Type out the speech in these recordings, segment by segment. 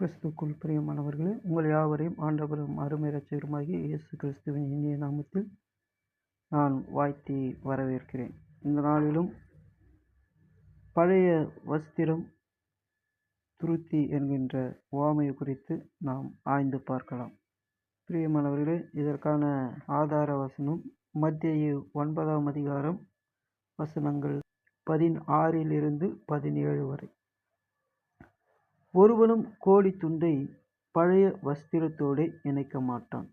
கிறிஸ்துக்குள் பிரியமானவர்களே உங்கள் யாவரையும் ஆண்டவரும் அருமையரட்சகருமாகி இயேசு கிறிஸ்துவின் இனிய நாமத்தில் நான் வாழ்த்தி வரவேற்கிறேன். இந்த நாளிலும் பழைய வஸ்திரம் துருத்தி என்கின்ற ஓமையை குறித்து நாம் ஆய்ந்து பார்க்கலாம். பிரியமானவர்களே இதற்கான ஆதார வசனம் மத்திய ஒன்பதாம் அதிகாரம் வசனங்கள் பதினாறிலிருந்து பதினேழு வரை. ஒருவனும் கோடி துண்டை பழைய வஸ்திரத்தோடே இணைக்க மாட்டான்.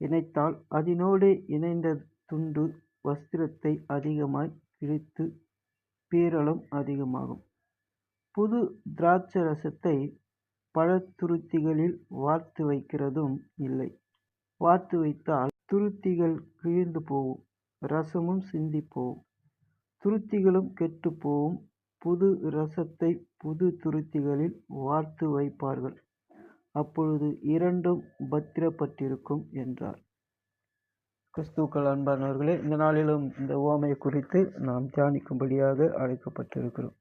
இணைத்தால் அதனோடே இணைந்த துண்டு வஸ்திரத்தை அதிகமாய் கிழித்து பீரலம் அதிகமாகும். புது திராட்சரசத்தை பழத்துருத்திகளில் வார்த்து வைக்கிறதும் இல்லை. வார்த்து வைத்தால் துருத்திகள் கிழிந்து போகும் ரசமும் சிந்தி போகும் துருத்திகளும் கெட்டு போகும் புது ரசத்தை புது துருத்திகளில் வார்த்து வைப்பார்கள். அப்பொழுது இரண்டும் பத்திரப்பட்டிருக்கும் என்றார். கிறிஸ்துக்கள் அன்பானவர்களே இந்த நாளிலும் இந்த ஓமை குறித்து நாம் தியானிக்கும்படியாக அழைக்கப்பட்டிருக்கிறோம்.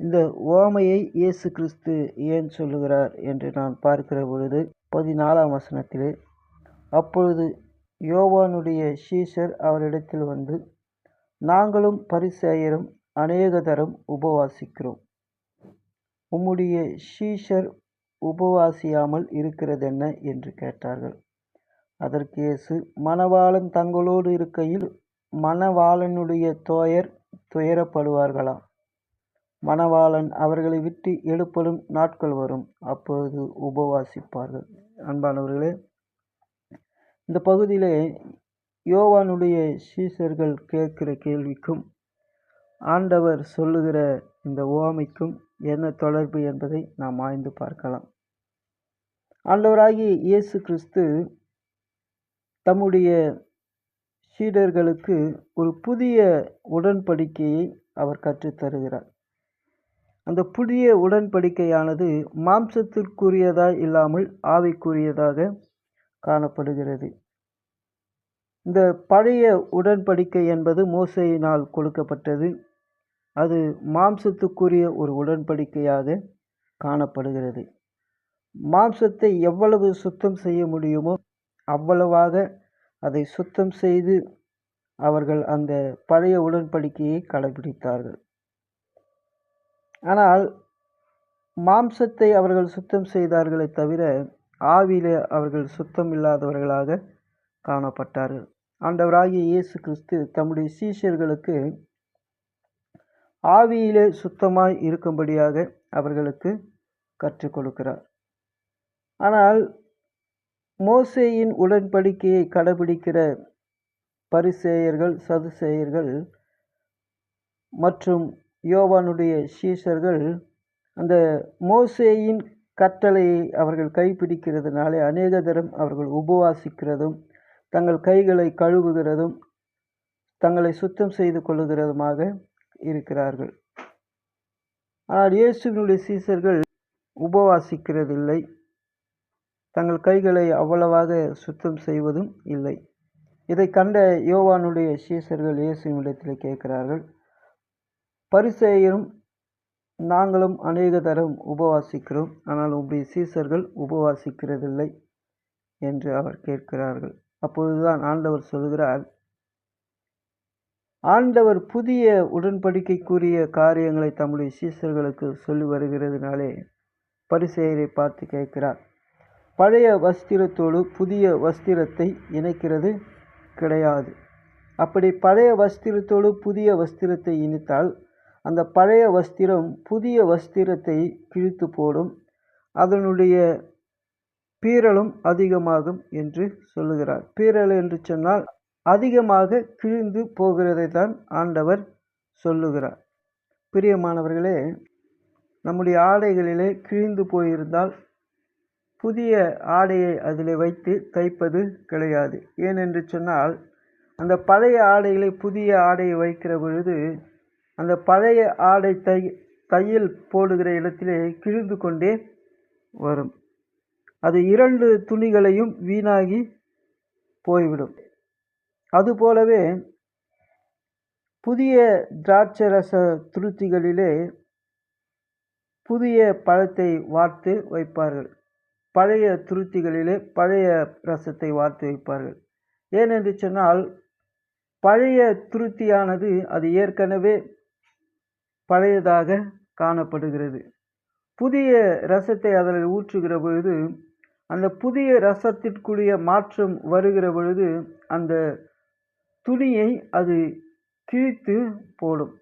இந்த ஓமையை இயேசு கிறிஸ்து ஏன் சொல்லுகிறார் என்று நான் பார்க்கிற பொழுது பதினாலாம் வசனத்திலே அப்பொழுது யோவானுடைய சீஷர் அவரிடத்தில் வந்து நாங்களும் பரிசேயரும் அநேக தரம் உபவாசிக்கிறோம். உம்முடைய ஷீஷர் உபவாசியாமல் இருக்கிறதென்ன? என்று கேட்டார்கள். அதற்கு இயேசு மணவாளன் தங்களோடு இருக்கையில் மணவாளனுடைய தோயர் துயரப்படுவார்களாம். மணவாளன் அவர்களை விட்டு எழுப்பலும் நாட்கள் வரும். அப்பொழுது உபவாசிப்பார்கள். அன்பானவர்களே இந்த பகுதியிலே யோவானுடைய சீசர்கள் கேட்கிற கேள்விக்கும் ஆண்டவர் சொல்லுகிற இந்த ஓமைக்கும் என்ன தொடர்பு என்பதை நாம் ஆய்ந்து பார்க்கலாம். ஆண்டவராகிய இயேசு கிறிஸ்து தம்முடைய சீடர்களுக்கு ஒரு புதிய உடன்படிக்கையை அவர் கற்றுத்தருகிறார் அந்த புதிய உடன்படிக்கையானது மாம்சத்திற்குரியதாக இல்லாமல் ஆவிக்குரியதாக காணப்படுகிறது. இந்த பழைய உடன்படிக்கை என்பது மோசையினால் கொடுக்கப்பட்டது. அது மாம்சத்துக்குரிய ஒரு உடன்படிக்கையாக காணப்படுகிறது. மாம்சத்தை எவ்வளவு சுத்தம் செய்ய முடியுமோ அவ்வளவாக அதை சுத்தம் செய்து அவர்கள் அந்த பழைய உடன்படிக்கையை கடைபிடித்தார்கள். ஆனால் மாம்சத்தை அவர்கள் சுத்தம் செய்தார்களே தவிர ஆவியிலே அவர்கள் சுத்தம் இல்லாதவர்களாக காணப்பட்டார்கள். ஆண்டவராகிய இயேசு கிறிஸ்து தம்முடைய சீஷர்களுக்கு ஆவியிலே சுத்தமாய் இருக்கும்படியாக அவர்களுக்கு கற்றுக் கொடுக்கிறார். ஆனால் மோசேயின் உடன்படிக்கையை கடைபிடிக்கிற பரிசேயர்கள் சதுசேயர்கள் மற்றும் யோவானுடைய சீஷர்கள் அந்த மோசேயின் கட்டளையை அவர்கள் கைப்பிடிக்கிறதுனாலே அநேக தரம் அவர்கள் உபவாசிக்கிறதும் தங்கள் கைகளை கழுவுகிறதும் தங்களை சுத்தம் செய்து கொள்ளுகிறதுமாக இருக்கிறார்கள். ஆனால் இயேசுவினுடைய சீசர்கள் உபவாசிக்கிறதில்லை. தங்கள் கைகளை அவ்வளவாக சுத்தம் செய்வதும் இல்லை. இதை கண்ட யோவானுடைய சீசர்கள் இயேசுவினிடத்தில் கேட்கிறார்கள் பரிசேயரும் நாங்களும் அநேக தரம் உபவாசிக்கிறோம் ஆனால் உங்களுடைய சீசர்கள் உபவாசிக்கிறதில்லை என்று அவர் கேட்கிறார்கள். அப்பொழுதுதான் ஆண்டவர் சொல்கிறார் ஆண்டவர் புதிய உடன்படிக்கைக்குரிய காரியங்களை தம்முடைய சீசர்களுக்கு சொல்லி வருகிறதுனாலே பரிசெயரை பார்த்து கேட்கிறார். பழைய வஸ்திரத்தோடு புதிய வஸ்திரத்தை இணைக்கிறது கிடையாது. அப்படி பழைய வஸ்திரத்தோடு புதிய வஸ்திரத்தை இணைத்தால் அந்த பழைய வஸ்திரம் புதிய வஸ்திரத்தை கிழித்து போடும். அதனுடைய பீரலும் அதிகமாகும் என்று சொல்லுகிறார். பீரல் என்று சொன்னால் அதிகமாக கிழிந்து போகிறதை தான் ஆண்டவர் சொல்லுகிறார். பிரியமானவர்களே நம்முடைய ஆடைகளிலே கிழிந்து போயிருந்தால் புதிய ஆடையை அதில் வைத்து தைப்பது கிடையாது. ஏனென்று சொன்னால் அந்த பழைய ஆடைகளை புதிய ஆடையை வைக்கிற பொழுது அந்த பழைய ஆடை தை தையல் போடுகிற இடத்திலே கிழிந்து கொண்டே வரும். அது இரண்டு துணிகளையும் வீணாகி போய்விடும். அதுபோலவே புதிய திராட்சரச துருத்திகளிலே புதிய பழத்தை வார்த்து வைப்பார்கள். பழைய துருத்திகளிலே பழைய ரசத்தை வார்த்து வைப்பார்கள். ஏனென்று சொன்னால் பழைய துருத்தியானது அது ஏற்கனவே பழையதாக காணப்படுகிறது. புதிய ரசத்தை அதில் ஊற்றுகிற பொழுது அந்த புதிய ரசத்திற்குரிய மாற்றம் வருகிற பொழுது அந்த துணியை அது கிழித்து போடும்.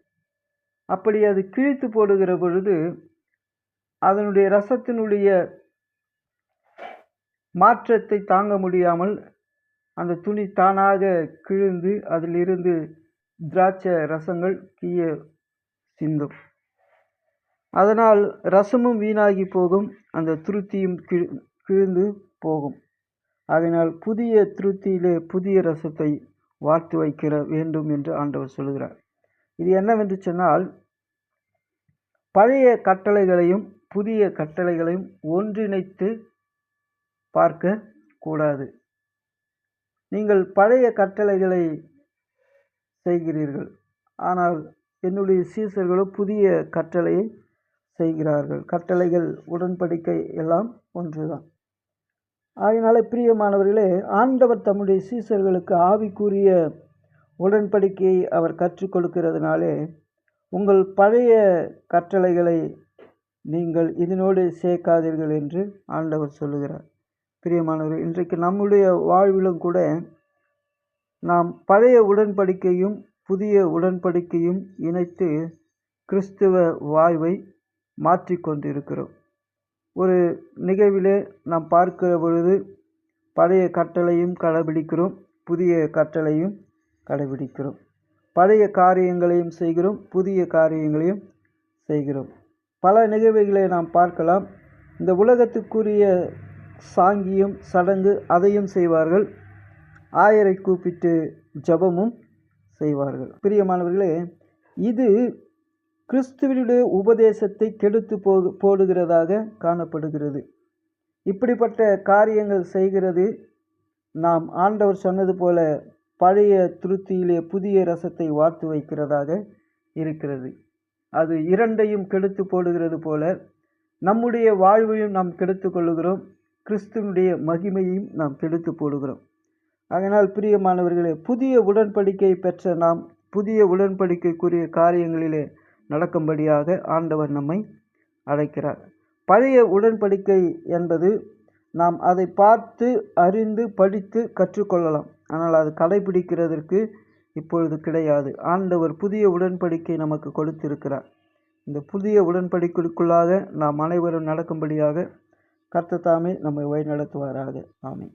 அப்படி அது கிழித்து போடுகிற பொழுது அதனுடைய ரசத்தினுடைய மாற்றத்தை தாங்க முடியாமல் அந்த துணி தானாக கிழிந்து அதிலிருந்து திராட்சை ரசங்கள் கீழே சிந்தும். அதனால் ரசமும் வீணாகி போகும். அந்த துருத்தியும் கிழி கிழிந்து போகும். அதனால் புதிய திருப்தியிலே புதிய ரசத்தை வார்த்து வைக்கிற வேண்டும் என்று ஆண்டவர் சொல்கிறார் இது என்னவென்று சொன்னால் பழைய கட்டளைகளையும் புதிய கட்டளைகளையும் ஒன்றிணைத்து பார்க்க கூடாது. நீங்கள் பழைய கட்டளைகளை செய்கிறீர்கள். ஆனால் என்னுடைய சீசர்களோ புதிய கட்டளையை செய்கிறார்கள். கட்டளைகள் உடன்படிக்கை எல்லாம் ஒன்றுதான். ஆகினால பிரியமானவர்களே ஆண்டவர் தம்முடைய சீசர்களுக்கு ஆவிக்குரிய உடன்படிக்கையை அவர் கற்றுக் கொடுக்கிறதுனாலே உங்கள் பழைய கற்றளைகளை நீங்கள் இதனோடு சேர்க்காதீர்கள் என்று ஆண்டவர் சொல்லுகிறார். பிரியமானவர்கள் இன்றைக்கு நம்முடைய வாழ்விலும் கூட நாம் பழைய உடன்படிக்கையும் புதிய உடன்படிக்கையும் இணைத்து கிறிஸ்துவ வாழ்வை மாற்றிக்கொண்டிருக்கிறோம். ஒரு நிகழ்விலே நாம் பார்க்கிற பொழுது பழைய கட்டளையும் கடைபிடிக்கிறோம் புதிய கட்டளையும் கடைபிடிக்கிறோம். பழைய காரியங்களையும் செய்கிறோம் புதிய காரியங்களையும் செய்கிறோம். பல நிகழ்வுகளை நாம் பார்க்கலாம். இந்த உலகத்துக்குரிய சாங்கியம் சடங்கு அதையும் செய்வார்கள். ஆயரை கூப்பிட்டு ஜபமும் செய்வார்கள். பிரியமானவர்களே இது கிறிஸ்துவனுடைய உபதேசத்தை கெடுத்து போ போடுகிறதாக காணப்படுகிறது. இப்படிப்பட்ட காரியங்கள் செய்கிறது. நாம் ஆண்டவர் சொன்னது போல பழைய திருத்தியிலே புதிய ரசத்தை வார்த்து வைக்கிறதாக இருக்கிறது. அது இரண்டையும் கெடுத்து போடுகிறது போல நம்முடைய வாழ்வையும் நாம் கெடுத்து கொள்ளுகிறோம். கிறிஸ்துவனுடைய மகிமையும் நாம் கெடுத்து போடுகிறோம். அதனால் பிரியமானவர்களே புதிய உடன்படிக்கை பெற்ற நாம் புதிய உடன்படிக்கைக்குரிய காரியங்களிலே நடக்கும்படியாக ஆண்டவர் நம்மை அழைக்கிறார். பழைய உடன்படிக்கை என்பது நாம் அதை பார்த்து அறிந்து படித்து கற்றுக்கொள்ளலாம். ஆனால் அது கடைபிடிக்கிறதற்கு இப்பொழுது கிடையாது. ஆண்டவர் புதிய உடன்படிக்கை நமக்கு கொடுத்திருக்கிறார். இந்த புதிய உடன்படிக்கைக்குள்ளாக நாம் அனைவரும் நடக்கும்படியாக கர்த்தத்தாமே நம்மை வழிநடத்துவாராக. ஆமீன்.